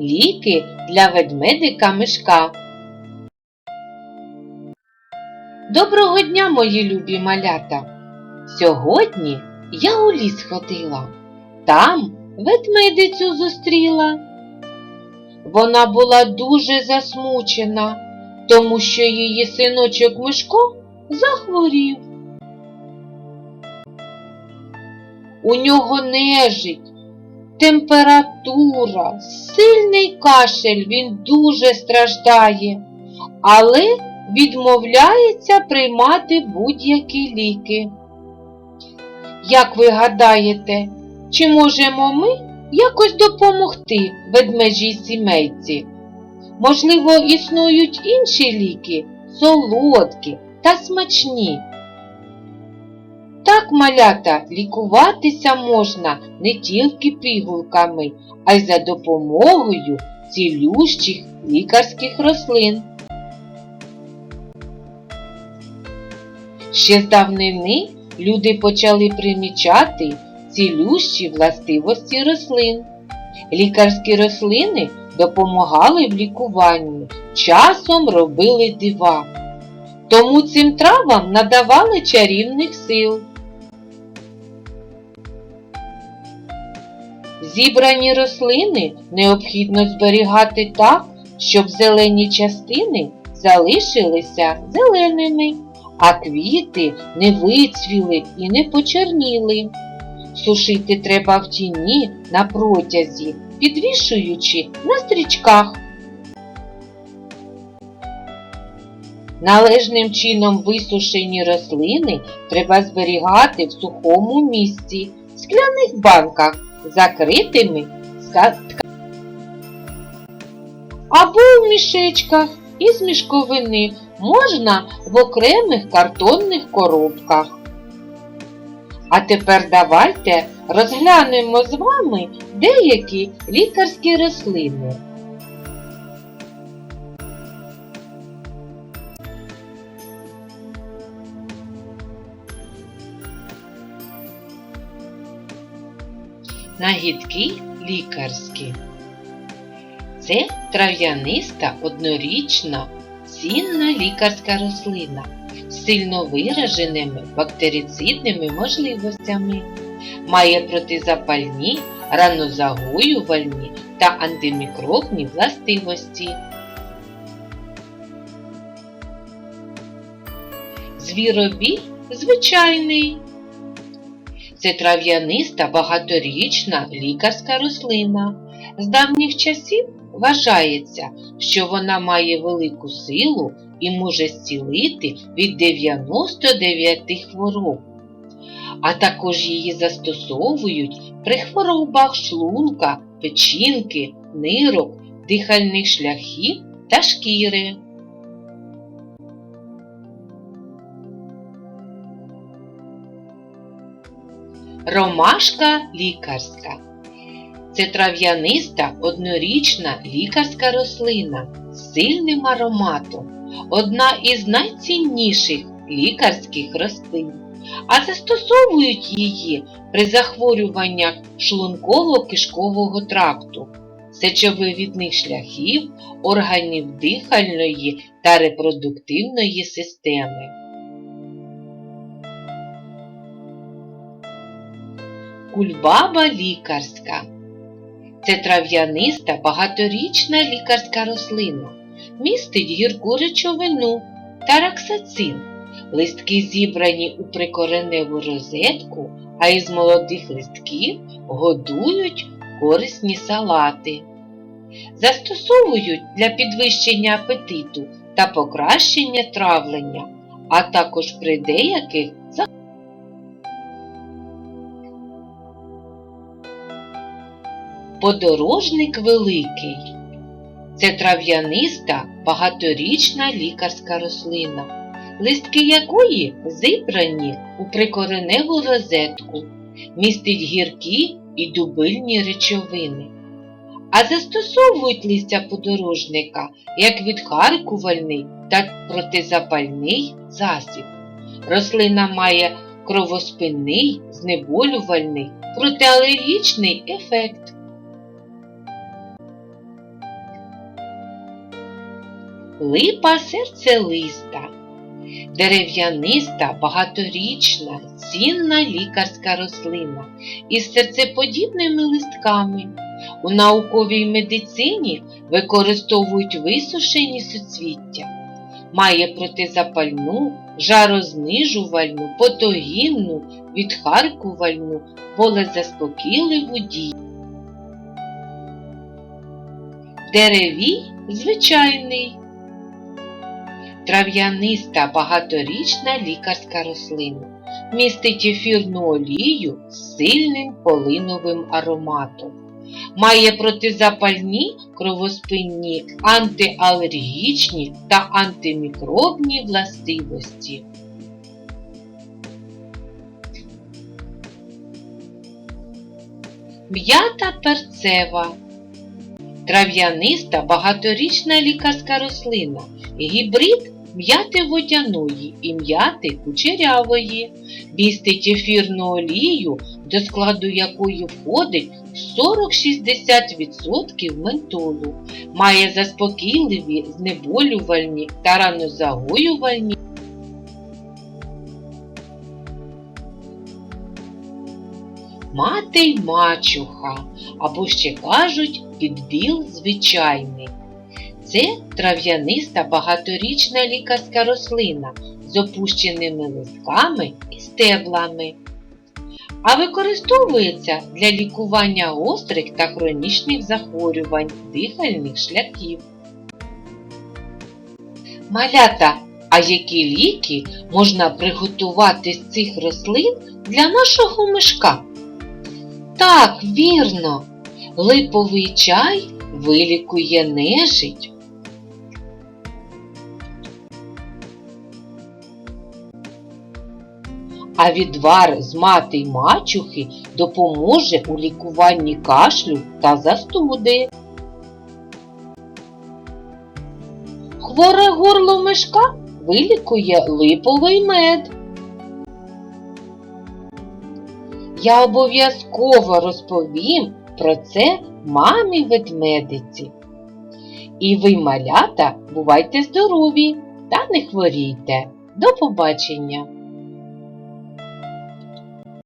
ліки для ведмедика мишка. Доброго дня, мої любі малята! Сьогодні я у ліс ходила. Там ведмедицю зустріла. Вона була дуже засмучена, тому що її синочок Мишко захворів. У нього нежить, температура, сильний кашель, він дуже страждає, але відмовляється приймати будь-які ліки. Як ви гадаєте, чи можемо ми якось допомогти ведмежій сімейці? Можливо, існують інші ліки, солодкі та смачні. Так, малята, лікуватися можна не тільки пігулками, а й за допомогою цілющих лікарських рослин. Ще з давнини люди почали примічати цілющі властивості рослин. Лікарські рослини допомагали в лікуванні, часом робили дива. Тому цим травам надавали чарівних сил. Зібрані рослини необхідно зберігати так, щоб зелені частини залишилися зеленими, а квіти не вицвіли і не почерніли. Сушити треба в тіні на протязі, підвішуючи на стрічках. Належним чином висушені рослини треба зберігати в сухому місці, в скляних банках, закритими ска- або в мішечках із мішковини, можна в окремих картонних коробках. А тепер давайте розглянемо з вами деякі лікарські рослини. Нагідки лікарські. Це трав'яниста однорічна цінна лікарська рослина з сильно вираженими бактерицидними можливостями. Має протизапальні, ранозагоювальні та антимікробні властивості. Звіробій звичайний. Це трав'яниста багаторічна лікарська рослина. З давніх часів вважається, що вона має велику силу і може зцілити від 99 хвороб. А також її застосовують при хворобах шлунка, печінки, нирок, дихальних шляхів та шкіри. Ромашка лікарська. Це трав'яниста однорічна лікарська рослина з сильним ароматом, одна із найцінніших лікарських рослин, а застосовують її при захворюваннях шлунково-кишкового тракту, сечовивідних шляхів, органів дихальної та репродуктивної системи. Кульбаба лікарська. Це трав'яниста багаторічна лікарська рослина. Містить гірку речовину тараксацин. Листки зібрані у прикореневу розетку, а із молодих листків годують корисні салати. Застосовують для підвищення апетиту та покращення травлення, а також при деяких Подорожник великий. Це трав'яниста багаторічна лікарська рослина, листки якої зібрані у прикореневу розетку, містить гіркі і дубильні речовини. А застосовують листя подорожника як відхаркувальний та протизапальний засіб. Рослина має кровоспинний, знеболювальний, протиалергічний ефект. Липа серцелиста, дерев'яниста, багаторічна, цінна лікарська рослина із серцеподібними листками. У науковій медицині використовують висушені суцвіття. Має протизапальну, жарознижувальну, потогінну, відхаркувальну, болезаспокійливу дію. Деревій звичайний. Трав'яниста багаторічна лікарська рослина. Містить ефірну олію з сильним полиновим ароматом. Має протизапальні, кровоспинні, антиалергічні та антимікробні властивості. М'ята перцева. Трав'яниста багаторічна лікарська рослина. Гібрид м'яти водяної і м'яти кучерявої. Містить ефірну олію, до складу якої входить 40-60% ментолу. Має заспокійливі, знеболювальні та ранозагоювальні. Мати й мачуха, або ще кажуть підбіл звичайний. Це трав'яниста багаторічна лікарська рослина з опущеними листками і стеблами, а використовується для лікування гострих та хронічних захворювань дихальних шляхів. Малята, а які ліки можна приготувати з цих рослин для нашого мишка? Так, вірно, липовий чай вилікує нежить. А відвар з мати й мачухи допоможе у лікуванні кашлю та застуди. Хворе горло мишка вилікує липовий мед. Я обов'язково розповім про це мамі ведмедиці. І ви, малята, бувайте здорові та не хворійте. До побачення!